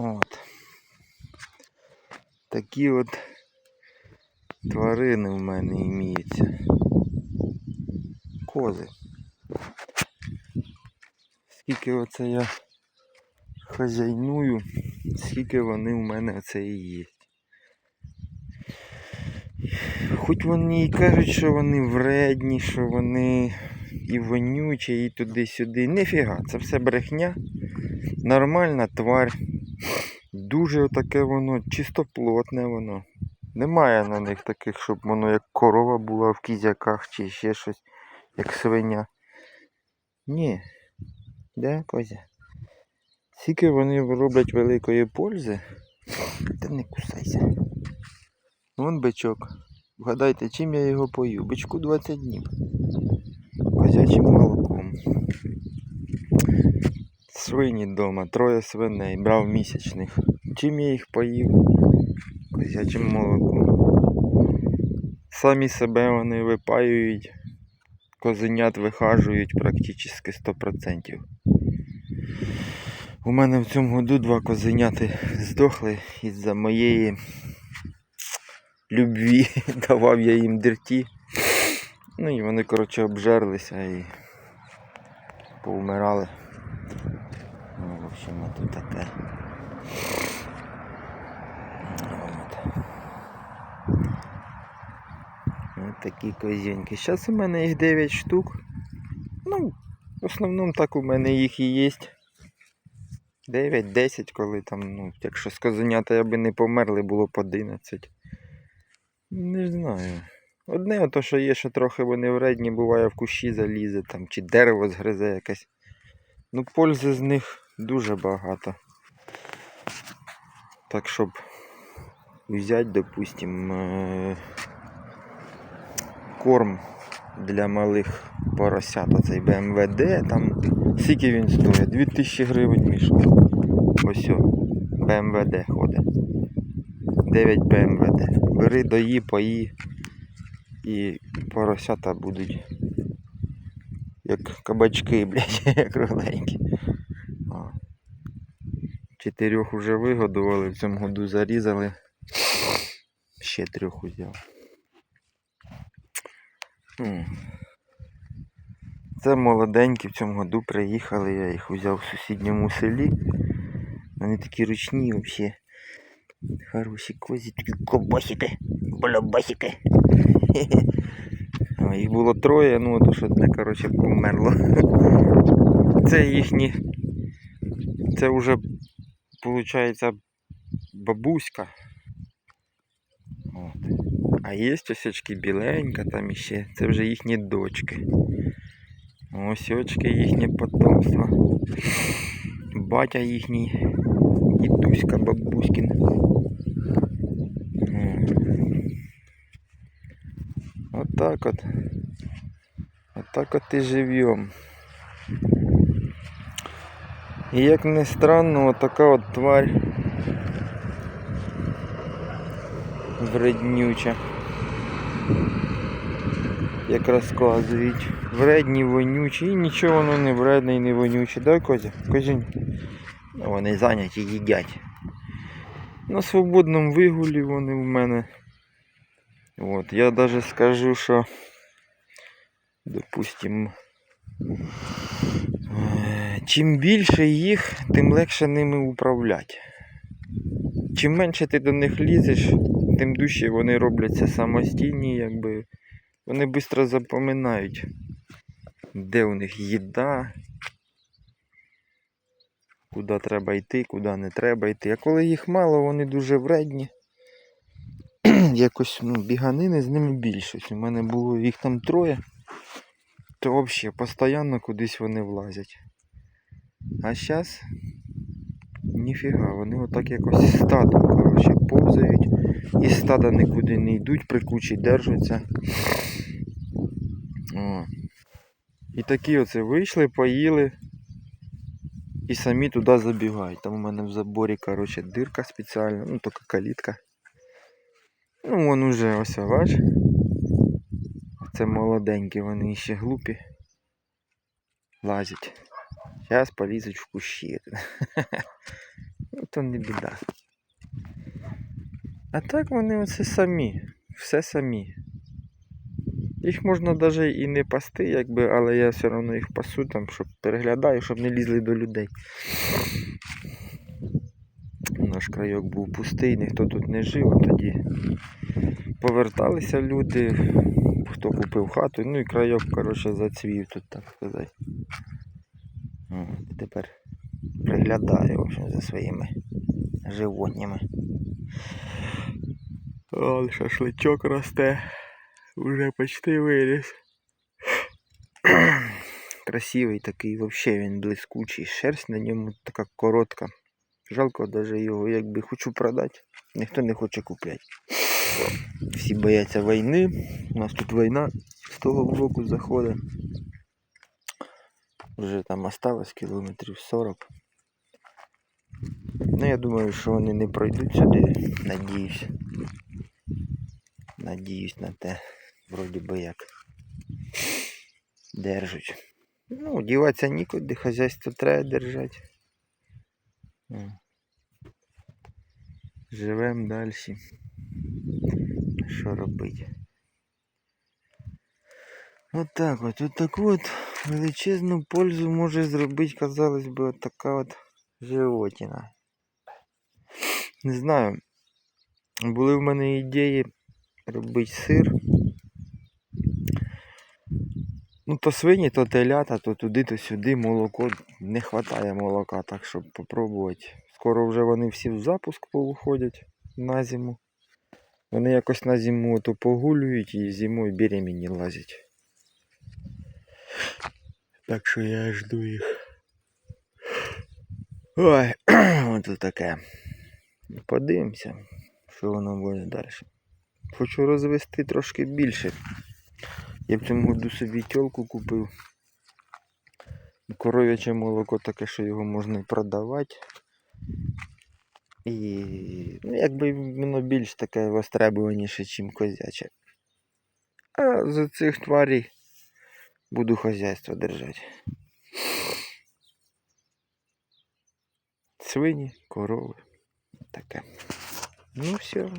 От. Такі от тварини в мене іміються. Кози. Скільки оце я хазяйную, скільки вони в мене оце і є. Хоч вони і кажуть, що вони вредні, що вони і вонючі, і туди-сюди. Нифіга, це все брехня. Нормальна тварь. Дуже отаке воно, чистоплотне воно. Немає на них таких, щоб воно як корова була в кізяках чи ще щось, як свиня. Ні. Де козя? Скільки вони роблять великої пользи, та не кусайся. Вон бичок. Вгадайте, чим я його пою? Бичку 20 днів. Козячим молоком. Свині вдома, троє свиней, брав місячних. Чим я їх поїв? Козячим молоком. Самі себе вони випаюють, козенят вихажують практично 100%. У мене в цьому году два козеняти здохли із-за моєї любві. Давав я їм дерті. Ну і вони, коротше, обжерлися і повмирали. В общем, от таке. От. Ось такі козіньки. Зараз у мене їх 9 штук. Ну, в основному так у мене їх і є. 9-10, коли там, ну, якщо з козенята я би не померли, було б 11. Не знаю. Одне ото, що є, що трохи вони вредні, буває в кущі залізе там, чи дерево згризе якесь. Ну, пользи з них дуже багато. Так, щоб взяти, допустим, е, корм для малих поросят, оцей БМВД, там скільки він стоїть? 2000 гривень мішок. Ось БМВД ходить. 9 БМВД. Бери, дої, пої і поросята будуть як кабачки, блядь, кругленькі. Чотирьох вже вигодували, в цьому году зарізали. Ще трьох узяв. Це молоденькі в цьому году приїхали, я їх взяв в сусідньому селі. Вони такі ручні взагалі. Хороші козі, такі кобасики, балабасики. Їх було троє, ну то ж одне, коротше, померло. Це їхні. Це вже, виходить, бабуська. От. А є ось очки біленька там іще. Це вже їхні дочки. Ось очки їхнє потомство. Батя їхній. Дідуська бабуськін. Отак от. Отак от і живем. І як не странно, отака от тварь вреднюча. Як розказують. Вредні, вонючі і нічого воно не вредне і не вонюче, да, Козя? Козінь? Ну, вони зайняті їдять. На свободному вигулі вони в мене. От, я даже скажу, що допустим, е, чим більше їх, тим легше ними управляти. Чим менше ти до них лізеш, тим дужче вони робляться самостійні, якби. Вони швидко запоминають, де у них їда, куди треба йти, куди не треба йти. А коли їх мало, вони дуже вредні. Якось ну, біганини з ними більше. У мене було їх там троє, то взагалі постійно кудись вони влазять. А зараз ніфіга, вони отак якось стадом коротше, повзають. І стада нікуди не йдуть, при кучі держаться. О. І такі оце вийшли, поїли і самі туди забігають. Там у мене в заборі коротше, дирка спеціальна, ну така калітка. Ну вон уже ось бач. Це молоденькі, вони ще глупі. Лазять. Зараз полізуть в кущі. Ну, то не біда. А так вони оце самі. Все самі. Їх можна навіть і не пасти, якби, але я все одно їх пасу там, щоб переглядаю, щоб не лізли до людей. Наш крайок був пустий, ніхто тут не жив, тоді поверталися люди, хто купив хату, ну і крайок, коротше, зацвів тут, так сказати. Тепер приглядаю, в общем, за своїми животнями. О, шашличок росте. Уже почти виріс. Красивий такий, взагалі він блискучий. Шерсть на ньому така коротка. Жалко даже його, якби хочу продати. Ніхто не хоче купляти. Всі бояться війни. У нас тут війна з того боку заходить. Вже там осталось кілометрів 40. Ну, я думаю, що вони не пройдуть сюди. Надіюсь. Надіюсь на те. Вроді би як. Держать. Ну, діватися нікуди, хазяйство треба держати. М. Живем далі. Що робити? От так от, от таку от Величезну пользу може зробити, казалось би, така от животина. Не знаю. Були в мене ідеї робити сир. Ну, то свині, то телята, то туди, то сюди, молоко. Не вистачає молока, так щоб попробувати. Скоро вже вони всі в запуск повиходять на зиму. Вони якось на зиму то погулюють і зимою беременні лазять. Так що я жду їх. Ой, от таке. Подивимося, що воно буде далі. Хочу розвести трошки більше. Я в цьому году собі тьолку купив. Коров'яче молоко таке, що його можна продавати. І ну, якби воно більш таке востребуваніше, ніж козяче. А з цих тварей буду хазяйство держати. Свині, корови. Таке. Ну все.